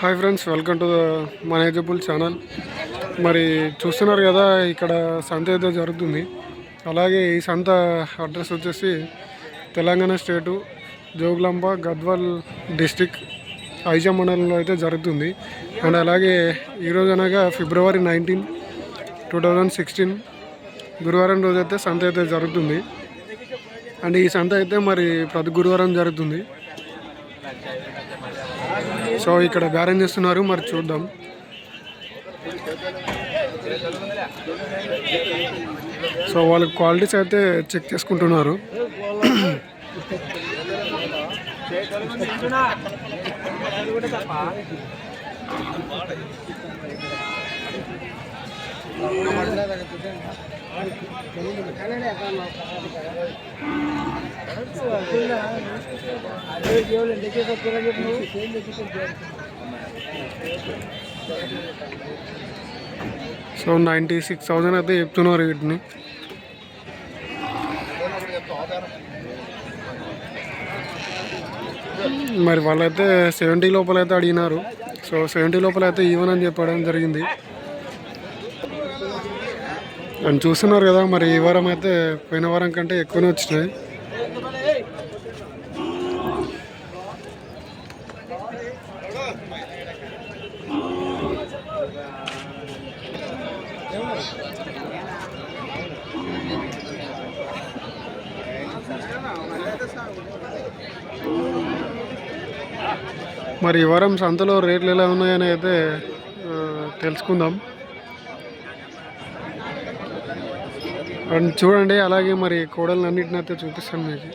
Hi friends welcome to manageable channel మరి చూస్తున్నారు కదా ఇక్కడ సంత అయితే జరుగుతుంది. అలాగే ఈ సంత అడ్రస్ వచ్చేసి తెలంగాణ స్టేటు జోగులాంబ గద్వాల్ డిస్టిక్ ఐజా మండలంలో అయితే జరుగుతుంది. అండ్ అలాగే ఈరోజు అనగా February nineteen two thousand sixteen గురువారం రోజు అయితే సంత అయితే జరుగుతుంది. అండ్ ఈ సంత అయితే మరి ప్రతి గురువారం జరుగుతుంది. సో ఇక్కడ బేరం చేస్తున్నారు మరి చూద్దాం. సో వాళ్ళ క్వాలిటీస్ అయితే చెక్ చేసుకుంటున్నారు. సో నైంటీ సిక్స్ థౌజండ్ అయితే చెప్తున్నారు వీటిని. మరి వాళ్ళైతే సెవెంటీ లోపల అయితే అడిగినారు. సో సెవెంటీ లోపల అయితే ఈవెన్ అని చెప్పడం జరిగింది. అండ్ చూస్తున్నారు కదా మరి ఈ వారం అయితే పోయిన వారం కంటే ఎక్కువనే వచ్చినాయి. మరి ఈ వారం సంతలో రేట్లు ఎలా ఉన్నాయని అయితే తెలుసుకుందాం. అండ్ చూడండి అలాగే మరి కోడలు అన్నింటినీ అయితే చూపిస్తాను మీకు.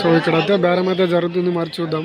సో ఇక్కడ అయితే బేరం అయితే జరుగుతుంది మరి చూద్దాం.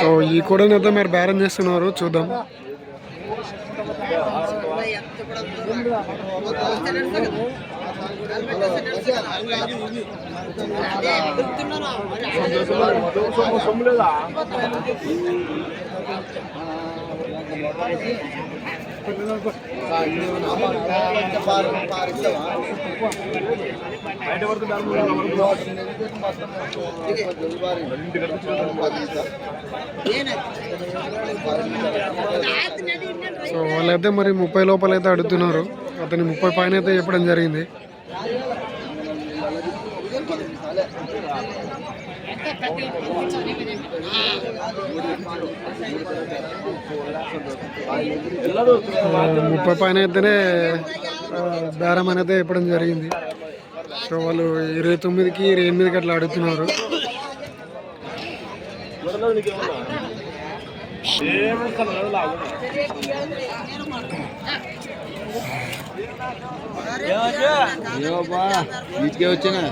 సో ఈ కూడా అయితే మరి బేరం చేస్తున్నారు చూద్దాం. సో వాళ్ళైతే మరి ముప్పై లోపల అయితే అడుగుతున్నారు. అతని ముప్పై పైన అయితే చెప్పడం జరిగింది. ముప్పై పైన అయితేనే బేరం అనేది ఇవ్వడం జరిగింది. సో వాళ్ళు ఇరవై తొమ్మిదికి ఇరవై ఎనిమిదికి అట్లా అడుగుతున్నారు. వీటికే వచ్చినా.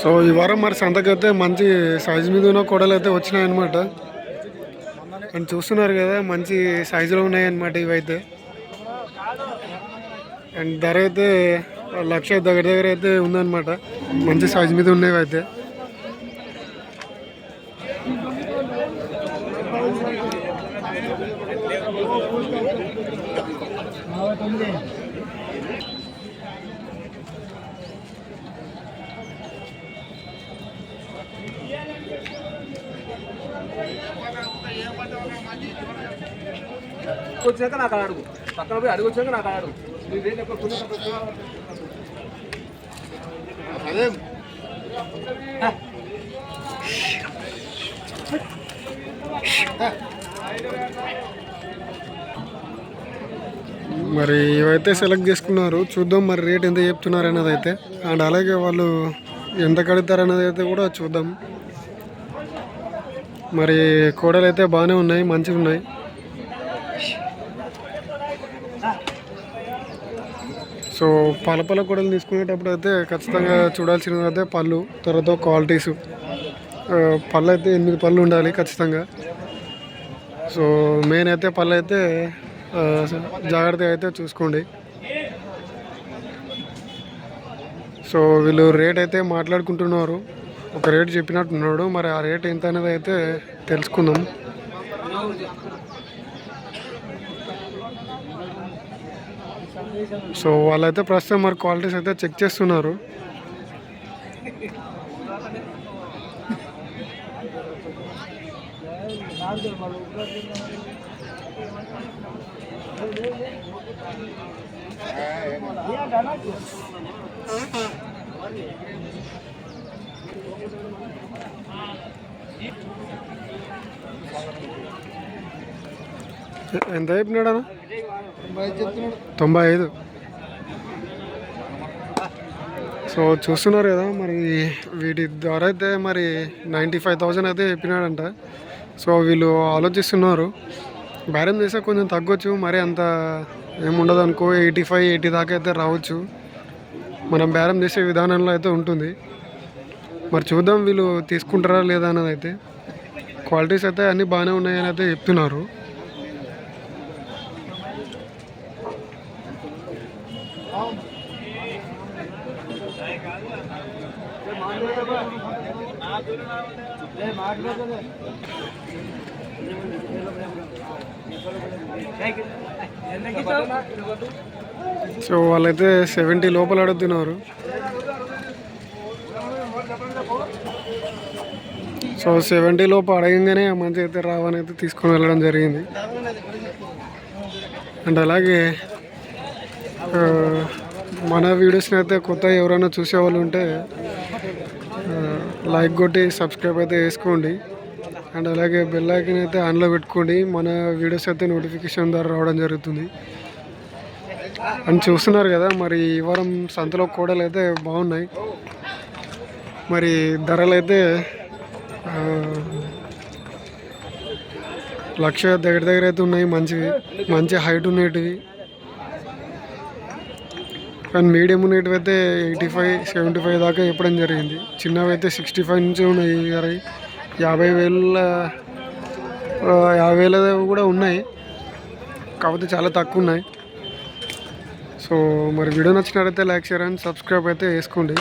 సో ఈ వారం మరి సంతకైతే మంచి సైజు మీద ఉన్న కొడలు అయితే వచ్చినాయన్నమాట. అండ్ చూస్తున్నారు కదా మంచి సైజులో ఉన్నాయన్నమాట ఇవైతే. అండ్ ధర అయితే లక్ష దగ్గర దగ్గర అయితే ఉందన్నమాట. మంచి సైజు మీద ఉన్నాయి అయితే. వచ్చాక నాకు అడుగు. పక్కన పోయి అడుగు వచ్చాక నాకు అడుగు. నీదేం ఎక్కువ అదే మరి ఇవైతే సెలెక్ట్ చేసుకున్నారు చూద్దాం మరి రేట్ ఎంత చెప్తున్నారు అనేది అయితే అండ్ అలాగే వాళ్ళు ఎంత కడతారు అనేది అయితే కూడా చూద్దాం. మరి కోడలు అయితే బాగానే ఉన్నాయి మంచిగా ఉన్నాయి సో పల పల కూడలు తీసుకునేటప్పుడు అయితే ఖచ్చితంగా చూడాల్సినది అయితే పళ్ళు తర్వాత క్వాలిటీస్. పళ్ళు అయితే ఎనిమిది పళ్ళు ఉండాలి ఖచ్చితంగా. సో మెయిన్ అయితే పళ్ళు అయితే జాగ్రత్తగా అయితే చూసుకోండి. సో వీళ్ళు రేట్ అయితే మాట్లాడుకుంటున్నారు. ఒక రేట్ చెప్పినట్టున్నాడు మరి ఆ రేట్ ఎంత అనేది అయితే తెలుసుకుందాం. సో వాళ్ళైతే ప్రస్తుతం మరి క్వాలిటీస్ అయితే చెక్ చేస్తున్నారు. ఎంత చెప్పినాడు అన్న? తొంభై ఐదు. సో చూస్తున్నారు కదా మరి వీటి ద్వారా అయితే మరి నైంటీ ఫైవ్ థౌజండ్ అయితే చెప్పినాడంట. సో వీళ్ళు ఆలోచిస్తున్నారు బేరం చేస్తే కొంచెం తగ్గొచ్చు మరి అంత ఏముండదు అనుకో ఎయిటీ ఫైవ్ ఎయిటీ దాకా అయితే రావచ్చు. మనం బేరం చేసే విధానంలో అయితే ఉంటుంది. మరి చూద్దాం వీళ్ళు తీసుకుంటారా లేదా అన్నది అయితే. క్వాలిటీస్ అయితే అన్నీ బాగానే ఉన్నాయని అయితే చెప్తున్నారు. సో వాళ్ళైతే సెవెంటీ లోపల అడుగుతున్నారు సో సెవెంటీ లోపు అడగంగానే మంచి అయితే రావని అయితే తీసుకొని వెళ్ళడం జరిగింది. అండ్ అలాగే మన వీడియోస్ని అయితే కొత్త ఎవరైనా చూసేవాళ్ళు ఉంటే లైక్ కొట్టి సబ్స్క్రైబ్ అయితే వేసుకోండి అండ్ అలాగే బెల్ ఐకన్ అయితే ఆన్లో పెట్టుకోండి. మన వీడియోస్ అయితే నోటిఫికేషన్ ద్వారా రావడం జరుగుతుంది. అని చూస్తున్నారు కదా మరి ఈ వారం సంతలో కూడలు అయితే బాగున్నాయి. మరి ధరలు అయితే లక్ష దగ్గర దగ్గర అయితే ఉన్నాయి మంచివి మంచి హైట్ ఉండేటివి కానీ మీడియం ఉండేటివి అయితే ఎయిటీ ఫైవ్ సెవెంటీ ఫైవ్ దాకా ఇవ్వడం జరిగింది. చిన్నవి అయితే సిక్స్టీ ఫైవ్ నుంచి ఉన్నాయి ఇరవై యాభై వేల యాభై వేల కూడా ఉన్నాయి. కాకపోతే చాలా తక్కువ ఉన్నాయి. సో మరి వీడియో నచ్చినట్టయితే లైక్ షేర్ అండ్ సబ్స్క్రైబ్ అయితే వేసుకోండి